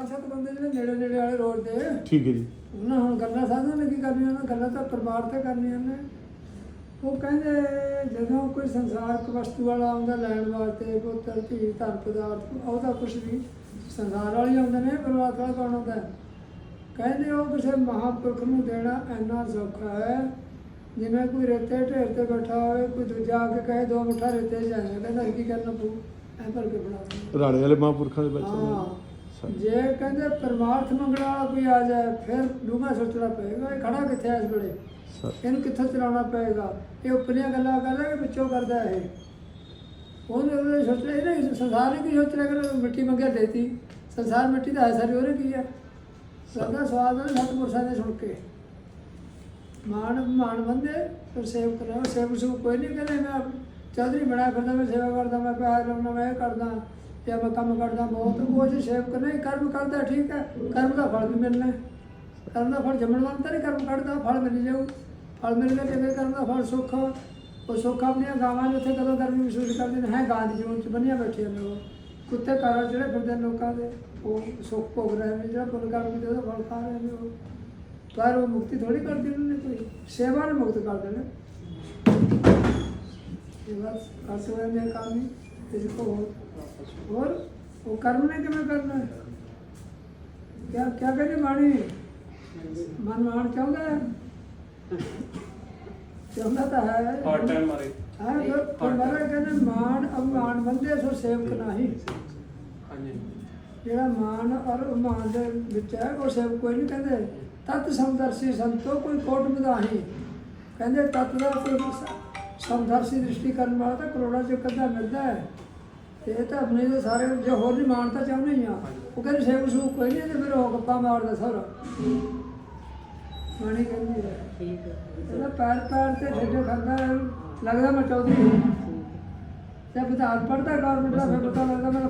ਪੰਜ ਸੱਤ ਬੰਦੇ ਜਿਹੜੇ ਨੇੜੇ ਨੇੜੇ ਵਾਲੇ ਰੋਡ ਤੇ। ਠੀਕ ਹੈ ਜੀ। ਉਹਨਾਂ ਹੁਣ ਗੱਲਾਂ ਸਾਧਾਂ ਨੇ ਕੀ ਕਰਨੀਆਂ ਨੇ ਗੱਲਾਂ ਤਾਂ ਪਰਿਵਾਰ ਤੇ ਕਰਨੀਆਂ ਨੇ। ਉਹ ਕਹਿੰਦੇ ਜਦੋਂ ਕੋਈ ਸੰਸਾਰਕ ਵਸਤੂ ਵਾਲਾ ਆਉਂਦਾ ਲੈਣ ਵਾਸਤੇ ਪੁੱਤਰ ਧੀ ਧਨ ਪਦਾਰਥ ਉਹਦਾ ਕੁਝ ਵੀ ਸੰਸਾਰ ਵਾਲੇ ਆਉਂਦੇ ਨੇ ਵਾਲਾ ਕੌਣ ਆਉਂਦਾ? ਕਹਿੰਦੇ ਉਹ ਕਿਸੇ ਮਹਾਪੁਰਖ ਨੂੰ ਦੇਣਾ ਇੰਨਾ ਸੌਖਾ ਹੈ ਜਿਵੇਂ ਕੋਈ ਰੇਤੇ ਢੇਰ ਤੇ ਬੈਠਾ ਹੋਵੇ ਕੋਈ ਦੂਜਾ ਆ ਕੇ ਕਹੇ ਦੋ ਮੁੱਠਾ ਰੇਤੇ ਜਾਏ ਕਹਿੰਦਾ ਕੀ ਕਰਨਾ ਪਊ? ਐ ਭਰ ਕੇ ਬਣਾ। ਰਾਣੇ ਵਾਲੇ ਮਹਾਂਪੁਰਖਾਂ ਦੇ ਵਿੱਚ ਹਾਂ। ਜੇ ਕਹਿੰਦੇ ਪਰਮਾਰਥ ਮੰਗਣ ਵਾਲਾ ਕੋਈ ਆ ਜਾਏ ਫਿਰ ਡੂੰਘਾ ਸੋਚਣਾ ਪਏਗਾ। ਇਹ ਖੜਾ ਕਿੱਥੇ ਐ ਇਸ ਵੇਲੇ? ਇਹਨੂੰ ਕਿੱਥੋਂ ਚਲਾਉਣਾ ਪਏਗਾ? ਇਹ ਉੱਪਰੀਆਂ ਗੱਲਾਂ ਕਰਦਾ ਕਿ ਵਿੱਚੋਂ ਕਰਦਾ ਇਹ। ਉਹਨੇ ਉਹਨੇ ਸੋਚਿਆ ਇਹ ਨਹੀਂ ਸੰਸਾਰ ਨੇ ਕੀ ਸੋਚ ਰਿਹਾ ਕਿ ਮਿੱਟੀ ਮੰਗਿਆ ਦੇਤੀ। ਸੰਸਾਰ ਮਿੱਟੀ ਦਾ ਹੈ ਸਾਰੀ ਉਹਨੇ ਕੀ ਹੈ ਸਦਾ ਸਵਾਦ ਨਾਲ ਸਤਿਪੁਰਸ਼ਾਂ ਦੇ ਸੁਣ ਕੇ। ਮਾਣ ਮਾਣ ਬੰਦੇ ਫਿਰ ਸੇਵ ਕਰਾਂ ਸੇਵ ਸੂ ਕੋਈ ਨਹੀਂ ਕਹਿੰਦੇ ਮੈਂ ਚੌਧਰੀ ਬਣਾ ਫਿਰਦਾ ਮੈਂ ਸੇਵਾ ਕਰਦਾ ਮੈਂ ਪਿਆਰ ਲਾਉਣਾ ਮੈਂ ਇਹ ਕਰਦਾ। ਜਾਂ ਮੈਂ ਕੰਮ ਕਰਦਾ ਬਹੁਤ ਉਹ ਜੇ ਸੇਵ ਕਰਨਾ ਕਰਮ ਕਰਦਾ, ਠੀਕ ਹੈ, ਕਰਮ ਦਾ ਫਲ ਵੀ ਮਿਲਣਾ ਕਰਮ ਦਾ ਫਲ ਜੰਮਣ ਵਾਲਾ ਤਾਂ ਨਹੀਂ ਕਰਮ ਕੱਢਦਾ, ਫਲ ਮਿਲ ਜਾਊ। ਫਲ ਮਿਲਣਾ ਗਿਆ ਚੰਗੇ ਕਰਮ ਦਾ ਫਲ ਸੁੱਖ, ਉਹ ਸੁੱਖ ਆਪਣੀਆਂ ਗਾਵਾਂ ਨੂੰ ਉੱਥੇ ਕਦੋਂ ਗਰਮੀ ਮਹਿਸੂਸ ਕਰਦੇ ਨੇ? ਹੈ, ਗਾਂ ਦੀ ਜੂਨ ਚ ਬੰਨਿਆ ਬੈਠੇ ਨੇ ਉਹ। ਕੁੱਤੇ ਘਰਾਂ ਜਿਹੜੇ ਫਿਰਦੇ ਨੇ ਲੋਕਾਂ ਦੇ, ਉਹ ਸੁੱਖ ਭੋਗ ਰਹੇ ਨੇ, ਜਿਹੜਾ ਪੁੰਨ ਕਰਮ ਦੇ ਉਹਦਾ ਫਲ ਖਾ ਰਹੇ ਨੇ ਉਹ। ਪਰ ਉਹ ਮੁਕਤੀ ਥੋੜੀ ਕਰਦੀ ਉਹਨਾਂ ਨੇ ਕੋਈ, ਸੇਵਾ ਨੂੰ ਮੁਕਤ ਕਰ ਦੇਣਾ ਇਹ ਬਸ ਕਰਦੇ ਹੋਏ ਨੇ ਕੰਮ ਹੀ। ਹੋਰ? ਹੋਰ? ਉਹ ਕਰਮ ਨੇ ਕਿਵੇਂ ਕਰਨਾ? ਹੈ ਕਿਆ ਕਿਆ ਕਹਿੰਦੇ ਬਾਣੀ? ਮਨ ਮਾਣ ਚਾਹੁੰਦਾ ਹੈ? ਚਾਹੁੰਦਾ ਤਾਂ ਹੈ। ਹਰ ਟਾਈਮ ਮਾਰੇ। ਹਾਂ ਪਰ ਪਰ ਮਹਾਰਾਜ ਕਹਿੰਦੇ ਮਾਣ ਅਭਿਮਾਨ ਬੰਦੇ ਸੋ ਸੇਵਕ ਨਹੀਂ। ਹਾਂਜੀ। ਜਿਹੜਾ ਮਾਣ ਔਰ ਅਭਿਮਾਨ ਦੇ ਵਿੱਚ ਹੈ ਉਹ ਸੇਵਕ ਕੋਈ ਨਹੀਂ ਕਹਿੰਦੇ। ਤਤ ਸਮਦਰਸ਼ੀ ਸੰਤੋ ਕੋਈ ਕੋਟ ਮਦਾਹੀ ਕਹਿੰਦੇ ਤਤ ਦਾ ਕੋਈ ਸ- ਸਮਦਰਸ਼ੀ ਦ੍ਰਿਸ਼ਟੀ ਕਰਨ ਵਾਲਾ ਤਾਂ ਕਰੋੜਾਂ ਚ ਕੱਦਾ ਮਿਲਦਾ ਹੈ। ਇਹ ਤਾਂ ਆਪਣੇ ਦੇ ਸਾਰੇ ਜੇ ਹੋਰ ਨਹੀਂ ਮਾਣ ਤਾਂ ਚਾਹੁੰਦੇ ਹੀ ਆ। ਉਹ ਕਹਿੰਦੇ ਸੇਵਕ ਸੂ ਕੋਈ ਨਹੀਂ ਤੇ ਫਿਰ ਉਹ ਗੱਪਾਂ ਮਾਰਦਾ ਸਾਰਾ। ਮਾਣੀ ਕਹਿੰਦੀ ਹੈ ਠੀਕ ਹੈ। ਇਹਦਾ ਪੈਰ ਪੈਰ ਤੇ ਛੱਡੋ ਖਾਂਦਾ ਹੈ, ਲੱਗਦਾ ਮੈਂ ਚੌਧਰੀ ਹਾਂ। ਤੇ ਵਿਧਾਨ ਪੜਦਾ ਗਵਰਨਮੈਂਟ ਦਾ ਫਿਰ ਪਤਾ ਲੱਗਦਾ ਮੇਰਾ